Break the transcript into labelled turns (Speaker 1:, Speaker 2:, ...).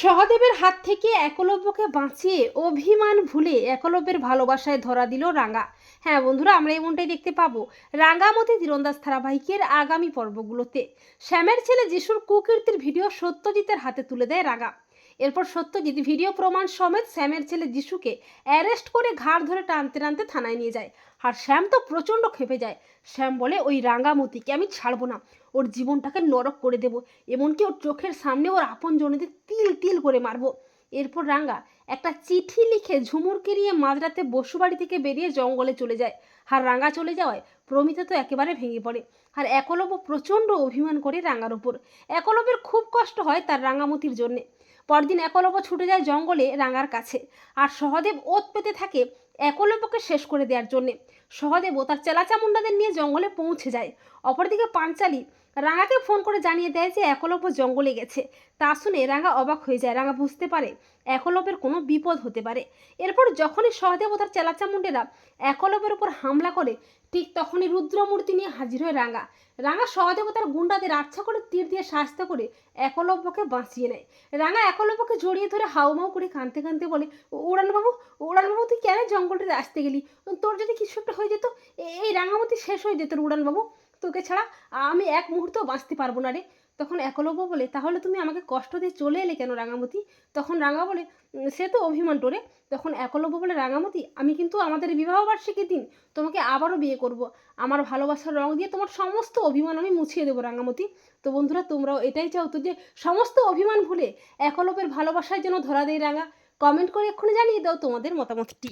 Speaker 1: সহদেবের হাত থেকে একলব্যকে বাঁচিয়ে অভিমান ভুলে একলব্যের ভালোবাসায় ধরা দিল রাঙা। হ্যাঁ বন্ধুরা, আমরা এমনটাই দেখতে পাবো রাঙ্গামতি তীরন্দাজ ধারাবাহিকের আগামী পর্বগুলোতে। শ্যামের ছেলে যিশুর কুকীর্তির ভিডিও সত্যজিতের হাতে তুলে দেয় রাঙা। এরপর সত্যজিৎ ভিডিও প্রমাণ সমেত শ্যামের ছেলে যিশুকে অ্যারেস্ট করে ঘাড় ধরে টানতে টানতে থানায় নিয়ে যায়। আর শ্যাম তো প্রচণ্ড খেপে যায়। শ্যাম বলে, ওই রাঙ্গামতিকে আমি ছাড়বো না। ওর জীবনটাকে নরক করে দেব। এমনকি ওর চোখের সামনে ওর আপন জনেদের তিল তিল করে মারবো। এরপর রাঙ্গা একটা চিঠি লিখে ঝুমুরকে নিয়ে মাঝরাতে বসুবাড়ি থেকে বেরিয়ে জঙ্গলে চলে যায়। আর রাঙ্গা চলে যাওয়ায় প্রমিতা তো একেবারে ভেঙে পড়ে। আর একলব্য প্রচণ্ড অভিমান করে রাঙ্গার ওপর একলব্যের খুব কষ্ট হয় তার রাঙ্গামতির জন্যে। পরদিন একলব্য ছুটে যায় জঙ্গলে রাঙার কাছে। আর সহদেব ওত পেতে থাকে একলব্যকে শেষ করে দেওয়ার জন্যে। সহদেবও তার চেলাচামুন্ডাদের নিয়ে জঙ্গলে পৌঁছে যায়। অপরদিকে পাঞ্চালি রাঙাকে ফোন করে জানিয়ে দেয় যে একলব্য জঙ্গলে গেছে। তা শুনে রাঙা অবাক হয়ে যায়। রাঙা বুঝতে পারে একলব্যের কোনো বিপদ হতে পারে। এরপর যখনই সহদেব তার চেলাচামুন্ডেরা একলব্যের উপর হামলা করে, ঠিক তখনই রুদ্রমূর্তি নিয়ে হাজির হয় রাঙা। রাঙা সহদেব তার গুন্ডাদের আচ্ছা করে তীর দিয়ে শাস্ত করে একলব্যকে বাঁচিয়ে নেয়। রাঙা একলব্যকে জড়িয়ে ধরে হাউমাউ করে কাঁদতে কাঁদতে বলে উড়ানবাবু উড়ানবাবু তুই কেন জঙ্গলটাতে আসতে গেলি। তোর যদি কিছু একটা হয়ে যেত এই রাঙামতি শেষ হয়ে যেত উড়ানবাবু তোকে ছাড়া আমি এক মুহূর্তও বাঁচতে পারব না রে। তখন একলব্য বলে, তাহলে তুমি আমাকে কষ্ট দিয়ে চলে এলে কেন রাঙামতি তখন রাঙা বলে সে তো অভিমান টোরে তখন একলব্য বলে রাঙামতি আমি কিন্তু আমাদের বিবাহবার্ষিকীর দিন তোমাকে আবারও বিয়ে করব। আমার ভালোবাসার রং দিয়ে তোমার সমস্ত অভিমান আমি মুছিয়ে দেবো রাঙামতি তো বন্ধুরা, তোমরাও এটাই চাও তো যে সমস্ত অভিমান ভুলে একলব্যের ভালোবাসায় যেন ধরা দেয় রাঙা। কমেন্ট করে এক্ষুনি জানিয়ে দাও তোমাদের মতামতটি।